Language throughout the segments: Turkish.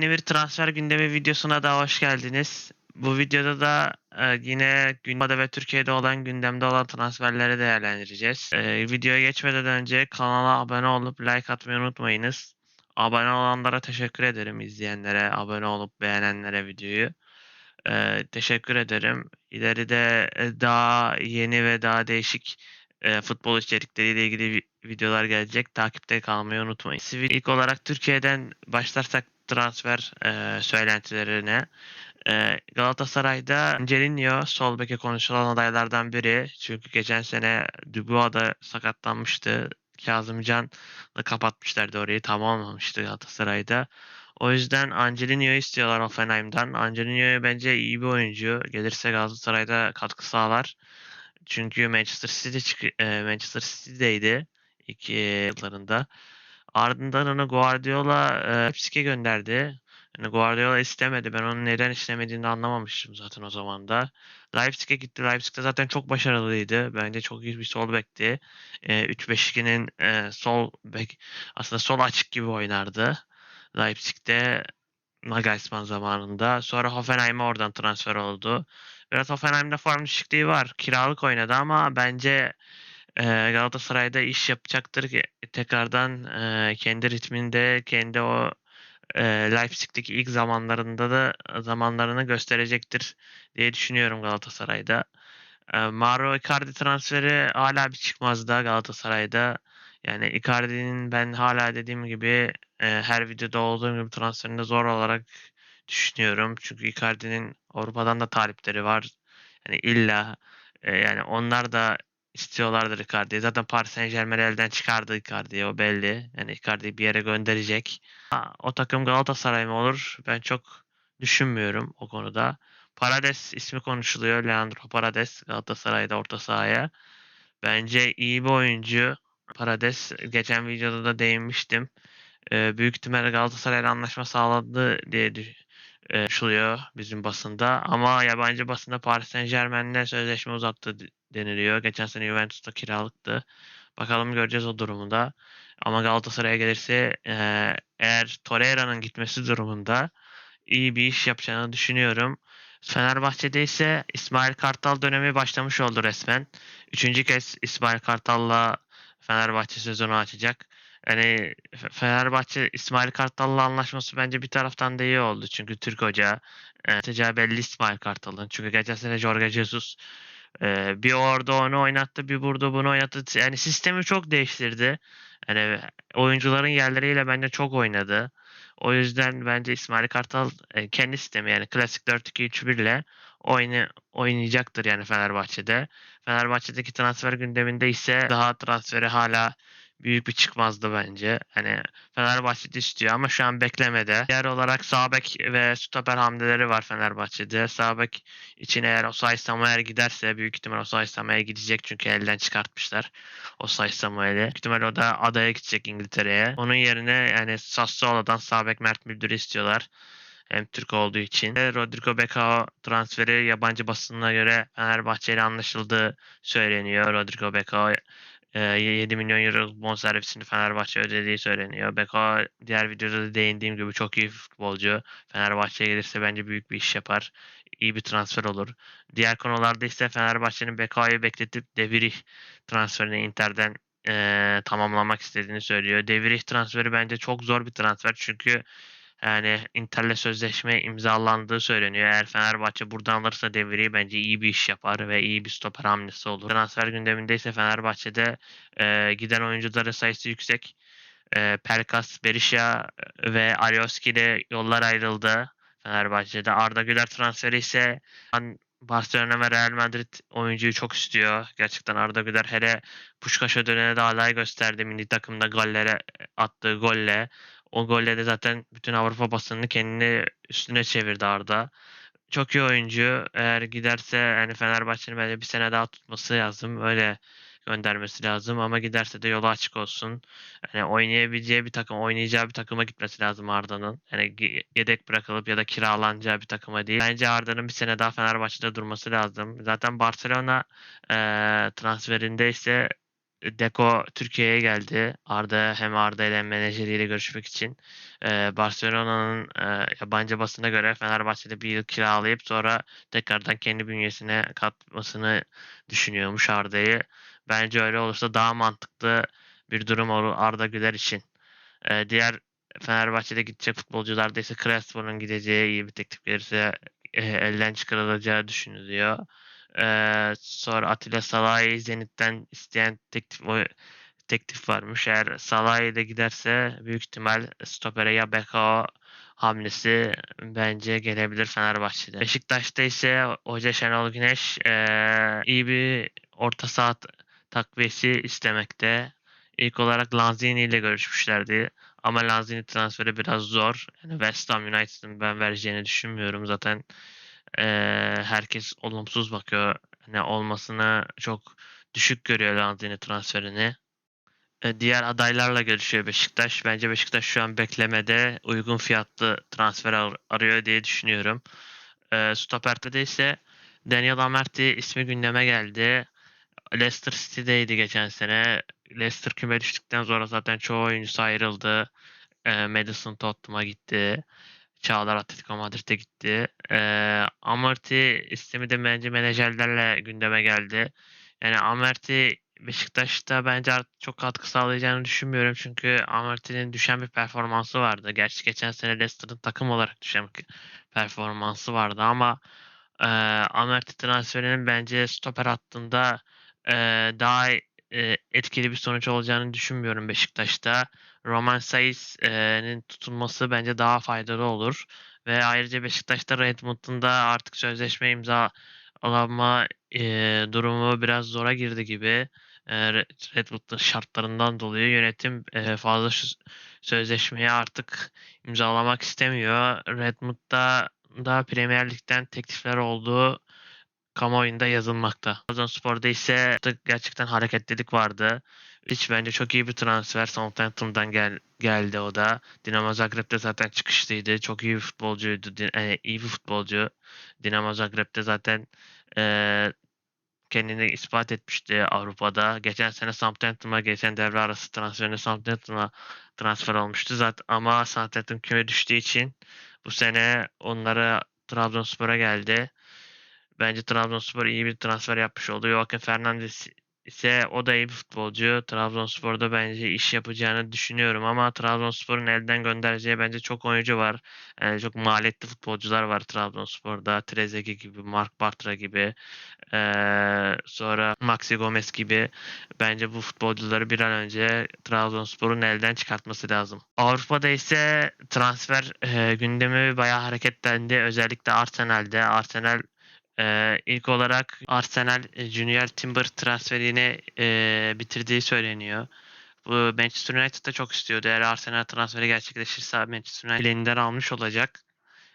yeni bir transfer gündemi videosuna da hoş geldiniz. Bu videoda da e, yine gündemde ve Türkiye'de olan gündemde olan transferleri değerlendireceğiz. E, videoya geçmeden önce kanala abone olup like atmayı unutmayınız. Abone olanlara teşekkür ederim izleyenlere, abone olup beğenenlere videoyu. E, teşekkür ederim. İleride e, daha yeni ve daha değişik e, futbol içerikleriyle ilgili vi- videolar gelecek. Takipte kalmayı unutmayın. İlk olarak Türkiye'den başlarsak transfer e, söylentilerine. E, Galatasaray'da Angelino sol beke konuşulan adaylardan biri. Çünkü geçen sene Dubois da sakatlanmıştı. Kazımcan'la kapatmışlardı orayı. Tam olmamıştı Galatasaray'da. O yüzden Angelino'yu istiyorlar Hoffenheim'dan. Angelino bence iyi bir oyuncu. Gelirse Galatasaray'da katkı sağlar. Çünkü Manchester City e, Manchester City'deydi ilk e, yıllarında. Ardından onu Guardiola e, Leipzig'e gönderdi. Yani Guardiola istemedi. Ben onun neden istemediğini anlamamıştım zaten o zaman da. Leipzig'e gitti. Leipzig'te zaten çok başarılıydı. Bence çok iyi bir sol bekti. E, 3-5-2'nin e, sol bek aslında sol açık gibi oynardı. Leipzig'te Nagelsmann zamanında. Sonra Hoffenheim'e oradan transfer oldu. Biraz Hoffenheim'de form düşüklüğü var. Kiralık oynadı ama bence Galatasaray'da iş yapacaktır ki tekrardan kendi ritminde, kendi o e, Leipzig'teki ilk zamanlarında da zamanlarını gösterecektir diye düşünüyorum Galatasaray'da. E, Mauro Icardi transferi hala bir çıkmazda Galatasaray'da. Yani Icardi'nin ben hala dediğim gibi her videoda olduğum gibi transferinde zor olarak düşünüyorum. Çünkü Icardi'nin Avrupa'dan da talipleri var. Yani illa yani onlar da istiyorlardır Icardi'yi. Zaten Paris Saint-Germain elden çıkardı Icardi'yi o belli. Yani Icardi'yi bir yere gönderecek. Ha, o takım Galatasaray mı olur? Ben çok düşünmüyorum o konuda. Parades ismi konuşuluyor. Leandro Parades Galatasaray'da orta sahaya. Bence iyi bir oyuncu. Parades geçen videoda da değinmiştim. Ee, büyük ihtimalle Galatasaray'la anlaşma sağladı diye konuşuluyor bizim basında. Ama yabancı basında Paris Saint-Germain'le sözleşme uzattı deniliyor. Geçen sene Juventus'ta kiralıktı. Bakalım göreceğiz o durumu da. Ama Galatasaray'a gelirse e, eğer Torreira'nın gitmesi durumunda iyi bir iş yapacağını düşünüyorum. Fenerbahçe'de ise İsmail Kartal dönemi başlamış oldu resmen. Üçüncü kez İsmail Kartal'la Fenerbahçe sezonu açacak. Yani Fe- Fenerbahçe İsmail Kartal'la anlaşması bence bir taraftan da iyi oldu. Çünkü Türk Hoca e, belli İsmail Kartal'ın. Çünkü geçen sene Jorge Jesus e, bir orada onu oynattı, bir burada bunu oynattı. Yani sistemi çok değiştirdi. Yani oyuncuların yerleriyle bence çok oynadı. O yüzden bence İsmail Kartal e, kendi sistemi yani klasik 4-2-3-1 ile oyna, oynayacaktır yani Fenerbahçe'de. Fenerbahçe'deki transfer gündeminde ise daha transferi hala büyük bir çıkmazdı bence. Hani Fenerbahçe'de istiyor ama şu an beklemede. Diğer olarak sağ bek ve stoper hamleleri var Fenerbahçe'de. Sağ bek için eğer Osay Samuel giderse büyük ihtimal Osay Samuel gidecek çünkü elden çıkartmışlar Osay Samuel'i. Büyük ihtimal o da adaya gidecek İngiltere'ye. Onun yerine yani Sassuolo'dan sağ bek Mert Müldür'ü istiyorlar. Hem Türk olduğu için. Rodrigo Becao transferi yabancı basınına göre Fenerbahçe ile anlaşıldığı söyleniyor. Rodrigo Becao 7 milyon euro bonservisini Fenerbahçe ödediği söyleniyor. Becao diğer videoda da değindiğim gibi çok iyi futbolcu. Fenerbahçe'ye gelirse bence büyük bir iş yapar. İyi bir transfer olur. Diğer konularda ise Fenerbahçe'nin Becao'yu bekletip Devirih transferini Inter'den e, tamamlamak istediğini söylüyor. Devirih transferi bence çok zor bir transfer çünkü yani Inter'le sözleşme imzalandığı söyleniyor. Eğer Fenerbahçe buradan alırsa Devri'yi bence iyi bir iş yapar ve iyi bir stoper hamlesi olur. Transfer gündeminde ise Fenerbahçe'de e, giden oyuncuların sayısı yüksek. E, Pelkas, Berisha ve Alioski ile yollar ayrıldı Fenerbahçe'de. Arda Güler transferi ise Barcelona ve Real Madrid oyuncuyu çok istiyor. Gerçekten Arda Güler hele Puşkaş'a dönene de aday gösterdi milli takımda gollere attığı golle. O golle de zaten bütün Avrupa basınını kendini üstüne çevirdi Arda. Çok iyi oyuncu. Eğer giderse yani Fenerbahçe'nin bence bir sene daha tutması lazım. Öyle göndermesi lazım ama giderse de yolu açık olsun. Yani oynayabileceği bir takım, oynayacağı bir takıma gitmesi lazım Arda'nın. Yani yedek bırakılıp ya da kiralanacağı bir takıma değil. Bence Arda'nın bir sene daha Fenerbahçe'de durması lazım. Zaten Barcelona eee transferinde ise Deco Türkiye'ye geldi. Arda hem Arda ile menajeriyle görüşmek için. Ee, Barcelona'nın e, yabancı basına göre Fenerbahçe'de bir yıl kiralayıp sonra tekrardan kendi bünyesine katmasını düşünüyormuş Arda'yı. Bence öyle olursa daha mantıklı bir durum olur Arda Güler için. Ee, diğer Fenerbahçe'de gidecek futbolcularda ise Crespo'nun gideceği iyi bir teklif gelirse e, elden çıkarılacağı düşünülüyor. Ee, sonra Atilla Salahi Zenit'ten isteyen teklif o teklif varmış. Eğer Salahi de giderse büyük ihtimal stopere ya Bekao hamlesi bence gelebilir Fenerbahçe'de. Beşiktaş'ta ise Hoca Şenol Güneş eee, iyi bir orta saha takviyesi istemekte. İlk olarak Lanzini ile görüşmüşlerdi. Ama Lanzini transferi biraz zor. Yani West Ham United'ın ben vereceğini düşünmüyorum. Zaten eee, herkes olumsuz bakıyor. Ne olmasını çok düşük görüyor Lanzini transferini. E, Diğer adaylarla görüşüyor Beşiktaş. Bence Beşiktaş şu an beklemede uygun fiyatlı transfer ar- arıyor diye düşünüyorum. E, Stoper'de de ise Daniel Amarty ismi gündeme geldi. Leicester City'deydi geçen sene. Leicester küme düştükten sonra zaten çoğu oyuncusu ayrıldı. E, Madison Tottenham'a gitti. Çağlar Atletico Madrid'e gitti. E, Amarty ismi de bence menajerlerle gündeme geldi. Yani Amarty Beşiktaş'ta bence artık çok katkı sağlayacağını düşünmüyorum. Çünkü Amarty'nin düşen bir performansı vardı. Gerçi geçen sene Leicester'ın takım olarak düşen bir performansı vardı ama eee Amarty transferinin bence stoper hattında eee, daha eee, etkili bir sonuç olacağını düşünmüyorum Beşiktaş'ta. Roman Saiz'in tutulması bence daha faydalı olur. Ve ayrıca Beşiktaş'ta Redmond'un da artık sözleşme imza alama eee, durumu biraz zora girdi gibi. Eee, Red Red Bull'un şartlarından dolayı yönetim eee, fazla sözleşmeyi artık imzalamak istemiyor. Redmond'da da Premier Lig'den teklifler olduğu kamuoyunda yazılmakta. Trabzonspor'da ise gerçekten hareketlilik vardı. Hiç bence çok iyi bir transfer. Southampton'dan gel, geldi o da. Dinamo Zagreb'de zaten çıkışlıydı. Çok iyi bir futbolcuydu. Din- e, iyi bir futbolcu. Dinamo Zagreb'de zaten e, kendini ispat etmişti Avrupa'da. Geçen sene Southampton'a geçen devre arası transferinde Southampton'a transfer olmuştu zaten ama Southampton küme düştüğü için bu sene onlara Trabzonspor'a geldi. Bence Trabzonspor iyi bir transfer yapmış oldu. Joaquin Fernandes ise o da iyi bir futbolcu. Trabzonspor'da bence iş yapacağını düşünüyorum ama Trabzonspor'un elden göndereceği bence çok oyuncu var. Yani çok maliyetli futbolcular var Trabzonspor'da. Trezeguet gibi, Mark Bartra gibi, eee, sonra Maxi Gomez gibi. Bence bu futbolcuları bir an önce Trabzonspor'un elden çıkartması lazım. Avrupa'da ise transfer eee, gündemi bayağı hareketlendi. Özellikle Arsenal'de. Arsenal ee, ilk olarak Arsenal e, Junior Timber transferini e, bitirdiği söyleniyor. Bu Manchester United da çok istiyordu. Eğer Arsenal transferi gerçekleşirse Manchester United elinden almış olacak.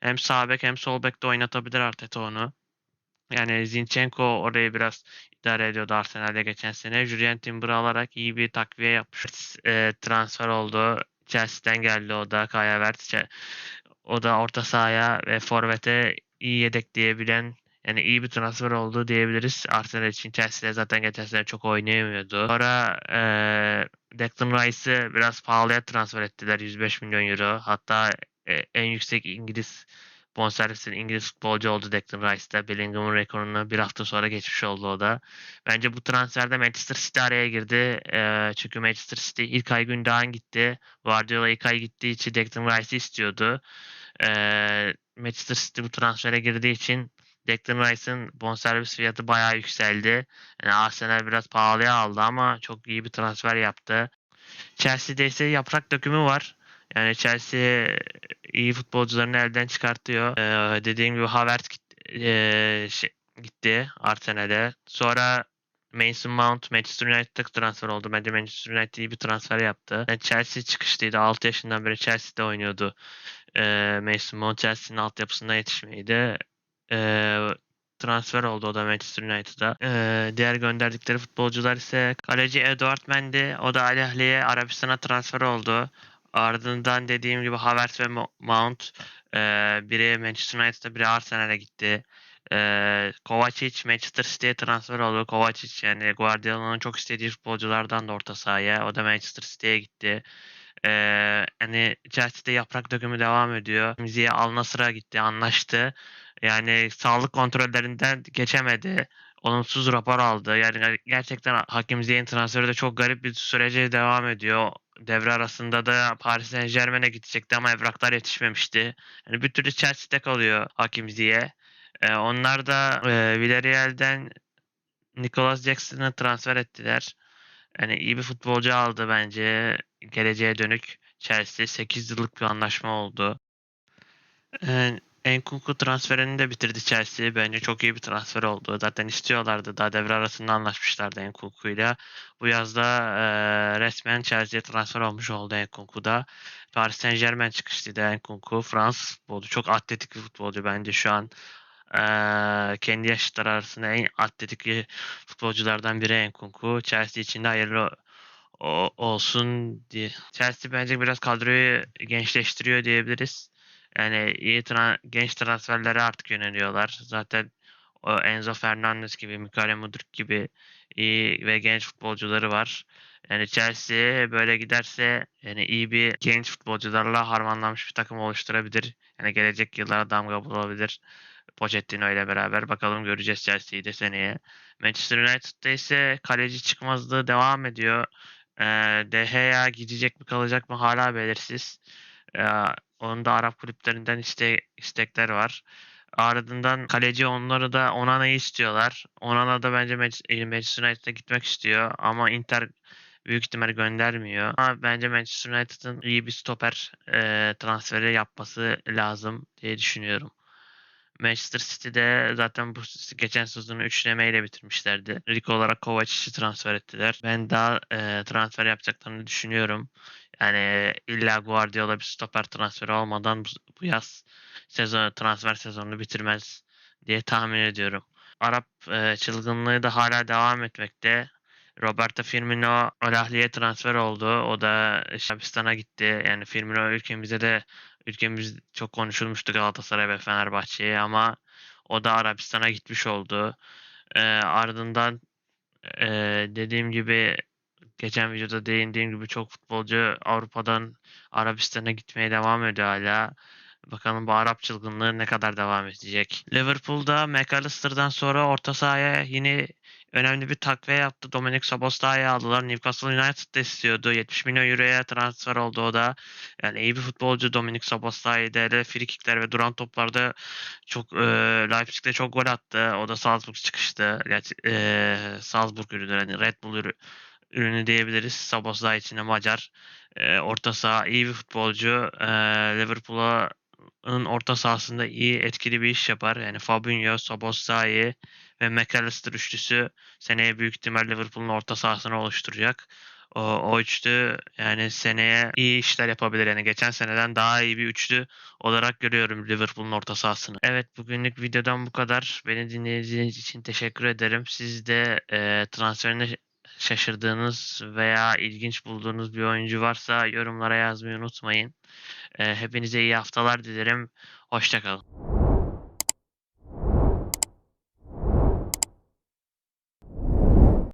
Hem sağ bek hem sol bek de oynatabilir Arteta onu. Yani Zinchenko orayı biraz idare ediyordu Arsenal'de geçen sene. Julian Timber'ı alarak iyi bir takviye yapmış. E, transfer oldu. Chelsea'den geldi o da. Kai Havertz. Che- O da orta sahaya ve forvete iyi yedekleyebilen yani iyi bir transfer oldu diyebiliriz. Arsenal için Chelsea'de zaten geçen sene çok oynayamıyordu. Sonra eee Declan Rice'ı biraz pahalıya transfer ettiler. 105 milyon euro. Hatta e, en yüksek İngiliz bonservisli İngiliz futbolcu oldu Declan Rice'da. Bellingham'ın rekorunu bir hafta sonra geçmiş oldu o da. Bence bu transferde Manchester City araya girdi. Eee, çünkü Manchester City ilk ay Gündoğan gitti. Guardiola ilk ay gittiği için Declan Rice'i istiyordu. Eee, Manchester City bu transfere girdiği için Declan Rice'ın bonservis fiyatı bayağı yükseldi. Yani Arsenal biraz pahalıya aldı ama çok iyi bir transfer yaptı. Chelsea'de ise yaprak dökümü var. Yani Chelsea iyi futbolcularını elden çıkartıyor. Ee, dediğim gibi Havertz git- ee, şey- gitti Arsenal'e. Sonra Mason Mount Manchester United'a transfer oldu. Bence Manchester United iyi bir transfer yaptı. Yani Chelsea çıkışlıydı. 6 yaşından beri Chelsea'de oynuyordu. Ee, Mason Mount Chelsea'nin altyapısında yetişmeydi. Ee, transfer oldu o da Manchester United'a. Ee, diğer gönderdikleri futbolcular ise kaleci Eduard Mendy. O da Al Ahly'ye Arabistan'a transfer oldu. Ardından dediğim gibi Havertz ve Mo- Mount ee, biri Manchester United'a biri Arsenal'e gitti. Eee Kovacic Manchester City'ye transfer oldu. Kovacic yani Guardiola'nın çok istediği futbolculardan da orta sahaya. O da Manchester City'ye gitti. Eee hani Chelsea'de yaprak dökümü devam ediyor. Miziye Al Nassr'a gitti, anlaştı. Yani sağlık kontrollerinden geçemedi. Olumsuz rapor aldı. Yani gerçekten Hakim Ziyech'in transferi de çok garip bir sürece devam ediyor. Devre arasında da Paris Saint-Germain'e gidecekti ama evraklar yetişmemişti. Yani bir türlü Chelsea'de kalıyor Hakim Ziyech. Eee, onlar da eee, Villarreal'den Nicolas Jackson'ı transfer ettiler. Yani iyi bir futbolcu aldı bence geleceğe dönük Chelsea. 8 yıllık bir anlaşma oldu. Eee, Nkunku transferini de bitirdi Chelsea. Bence çok iyi bir transfer oldu. Zaten istiyorlardı. Daha devre arasında anlaşmışlardı Nkunku'yla. Bu yazda eee, resmen Chelsea'ye transfer olmuş oldu Nkunku da. Paris Saint-Germain çıkışlıydı Nkunku. Fransız futbolcu. Çok atletik bir futbolcu bence şu an. Kendi yaşıtları arasında en atletik futbolculardan biri Nkunku. Chelsea için de hayırlı olsun diye. Chelsea bence biraz kadroyu gençleştiriyor diyebiliriz. Yani iyi tra- genç transferlere artık yöneliyorlar. Zaten o Enzo Fernandez gibi, Mikael Mudryk gibi iyi ve genç futbolcuları var. Yani Chelsea böyle giderse yani iyi bir genç futbolcularla harmanlanmış bir takım oluşturabilir. Yani gelecek yıllara damga vurabilir. Pochettino ile beraber bakalım göreceğiz Chelsea'yi de seneye. Manchester United'da ise kaleci çıkmazlığı devam ediyor. Eee De Gea gidecek mi kalacak mı hala belirsiz. Eee, onun da Arap kulüplerinden iste istekler var. Ardından kaleci onları da Onana'yı istiyorlar. Onana da bence Manchester Manchester United'a gitmek istiyor ama Inter büyük ihtimal göndermiyor. Ama bence Manchester United'ın iyi bir stoper eee, transferi yapması lazım diye düşünüyorum. Manchester City'de zaten bu geçen sezonu üçlemeyle bitirmişlerdi. İlk olarak Kovacic'i transfer ettiler. Ben daha eee, transfer yapacaklarını düşünüyorum. Yani illa Guardiola bir stoper transferi olmadan bu, bu yaz sezon transfer sezonunu bitirmez diye tahmin ediyorum. Arap eee, çılgınlığı da hala devam etmekte. Roberto Firmino Al Ahly'ye transfer oldu. O da işte Arabistan'a gitti. Yani Firmino ülkemize de ülkemiz çok konuşulmuştu Galatasaray ve Fenerbahçe'ye ama o da Arabistan'a gitmiş oldu. Eee, ardından eee, dediğim gibi geçen videoda değindiğim gibi çok futbolcu Avrupa'dan Arabistan'a gitmeye devam ediyor hala. Bakalım bu Arap çılgınlığı ne kadar devam edecek. Liverpool'da McAllister'dan sonra orta sahaya yine önemli bir takviye yaptı. Dominic Szoboszlai'yi aldılar. Newcastle United de istiyordu. 70 milyon euroya transfer oldu o da. Yani iyi bir futbolcu Dominic Szoboszlai de frikikler ve duran toplarda çok e, Leipzig'te çok gol attı. O da Salzburg çıkıştı. Gerçi e, Salzburg ürünü yani Red Bull ürü- ürünü diyebiliriz. Szoboszlai için de Macar. E, orta saha iyi bir futbolcu. E, Liverpool'a ın orta sahasında iyi etkili bir iş yapar. Yani Fabinho, Szoboszlai ve McAllister üçlüsü seneye büyük ihtimal Liverpool'un orta sahasını oluşturacak. O, o üçlü yani seneye iyi işler yapabilir. Yani geçen seneden daha iyi bir üçlü olarak görüyorum Liverpool'un orta sahasını. Evet bugünlük videodan bu kadar. Beni dinlediğiniz için teşekkür ederim. Siz de e, transferine şaşırdığınız veya ilginç bulduğunuz bir oyuncu varsa yorumlara yazmayı unutmayın. E, hepinize iyi haftalar dilerim. Hoşçakalın.